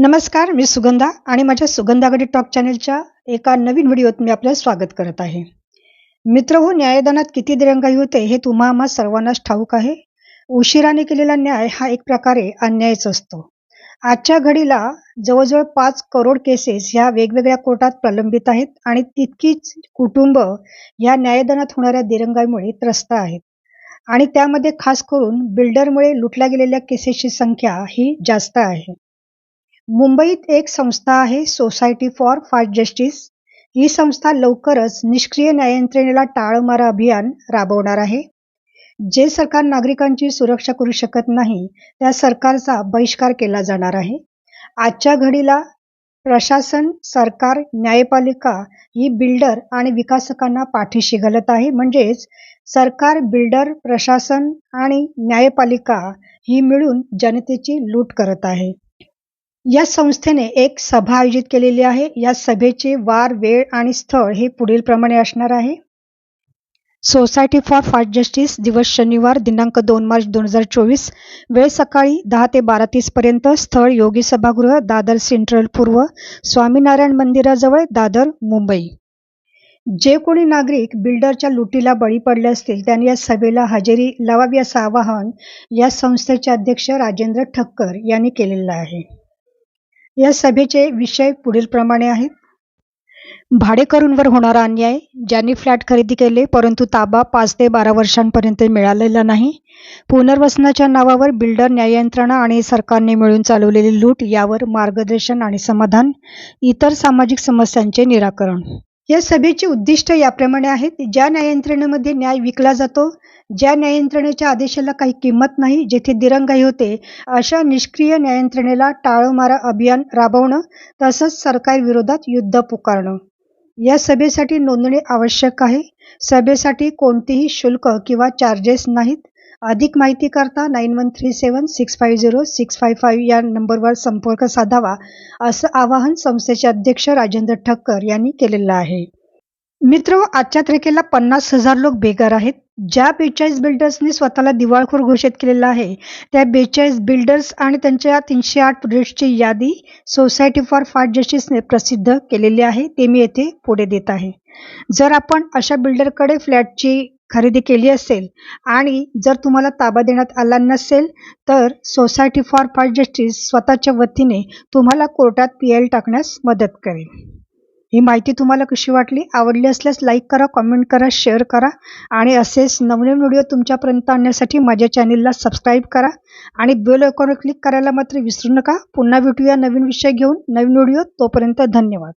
नमस्कार मी सुगंधा आणि माझ्या सुगंधागडी टॉक चॅनलच्या एका नवीन व्हिडिओत मी आपलं स्वागत करत आहे. मित्र हो न्यायदानात किती दिरंगाई होते हे तुम्हा आम्हा सर्वांनाच ठाऊक आहे. उशिराने केलेला न्याय हा एक प्रकारे अन्यायच असतो. आजच्या घडीला जवळजवळ पाच करोड केसेस ह्या वेगवेगळ्या कोर्टात प्रलंबित आहेत आणि तितकीच कुटुंब ह्या न्यायदानात होणाऱ्या दिरंगाईमुळे त्रस्त आहेत. आणि त्यामध्ये खास करून बिल्डरमुळे लुटल्या गेलेल्या केसेसची संख्या ही जास्त आहे. मुंबईत एक संस्था आहे सोसायटी फॉर फास्ट जस्टिस ही संस्था लवकरच निष्क्रिय न्याययंत्रणेला टाळ मारा अभियान राबवणार आहे. जे सरकार नागरिकांची सुरक्षा करू शकत नाही त्या सरकारचा बहिष्कार केला जाणार आहे. आजच्या घडीला प्रशासन सरकार न्यायपालिका ही बिल्डर आणि विकासकांना पाठीशी घालत आहे. म्हणजेच सरकार बिल्डर प्रशासन आणि न्यायपालिका ही मिळून जनतेची लूट करत आहे. या संस्थेने एक सभा आयोजित केलेली आहे. या सभेचे वार वेळ आणि स्थळ हे पुढील प्रमाणे असणार आहे. सोसायटी फॉर फास्ट जस्टिस दिवस शनिवार दिनांक दोन मार्च दोन हजार चोवीस वेळ सकाळी दहा ते बारा तीस पर्यंत स्थळ योगी सभागृह दादर सेंट्रल पूर्व स्वामीनारायण मंदिराजवळ दादर मुंबई. जे कोणी नागरिक बिल्डरच्या लुटीला बळी पडले असतील त्यांनी या सभेला हजेरी लावावी असं आवाहन या संस्थेचे अध्यक्ष राजेंद्र ठक्कर यांनी केलेलं आहे. या सभेचे विषय पुढीलप्रमाणे आहेत. भाडेकरूंवर होणारा अन्याय ज्यांनी फ्लॅट खरेदी केले परंतु ताबा पाच ते बारा वर्षांपर्यंत मिळालेला नाही. पुनर्वसनाच्या नावावर बिल्डर न्याययंत्रणा आणि सरकारने मिळून चालवलेली लूट यावर मार्गदर्शन आणि समाधान इतर सामाजिक समस्यांचे निराकरण. या सभेचे उद्दिष्ट याप्रमाणे आहेत. ज्या न्याययंत्रणेमध्ये न्याय विकला जातो ज्या न्याययंत्रणेच्या आदेशाला काही किंमत नाही जेथे दिरंगाई होते अशा निष्क्रिय न्याययंत्रणेला टाळमारा अभियान राबवणं तसंच सरकारविरोधात युद्ध पुकारणं. या सभेसाठी नोंदणी आवश्यक आहे. सभेसाठी कोणतेही शुल्क किंवा चार्जेस नाहीत. अधिक माहिती करता nine one three seven six five zero six five five या नंबरवर संपर्क साधावा असं आवाहन संस्थेचे अध्यक्ष राजेंद्र ठक्कर यांनी केलेलं आहे. मित्र आजच्या तारखेला पन्नास हजार लोक बेकार आहेत. ज्या बेचाळीस बिल्डर्सनी स्वतःला दिवाळखोर घोषित केलेलं आहे त्या बेचाळीस बिल्डर्स आणि त्यांच्या तीनशे आठ प्रोजेक्टची यादी सोसायटी फॉर फास्ट जस्टिसने प्रसिद्ध केलेली आहे ते मी येथे पुढे देत आहे. जर आपण अशा बिल्डरकडे फ्लॅटची खरेदी केली असेल आणि जर तुम्हाला ताबा देण्यात आला नसेल तर सोसायटी फॉर फास्ट जस्टिस स्वतःच्या वतीने तुम्हाला कोर्टात पी एल टाकण्यास मदत करेल. ही माहिती तुम्हाला कशी वाटली आवडली असल्यास लाईक करा कमेंट करा शेअर करा आणि असेच नवनवीन व्हिडिओ तुमच्यापर्यंत आणण्यासाठी माझ्या चॅनेलला सबस्क्राईब करा आणि बेल आयकॉनवर क्लिक करायला मात्र विसरू नका. पुन्हा भेटूया नवीन विषय घेऊन. नवीन व्हिडिओ तोपर्यंत धन्यवाद.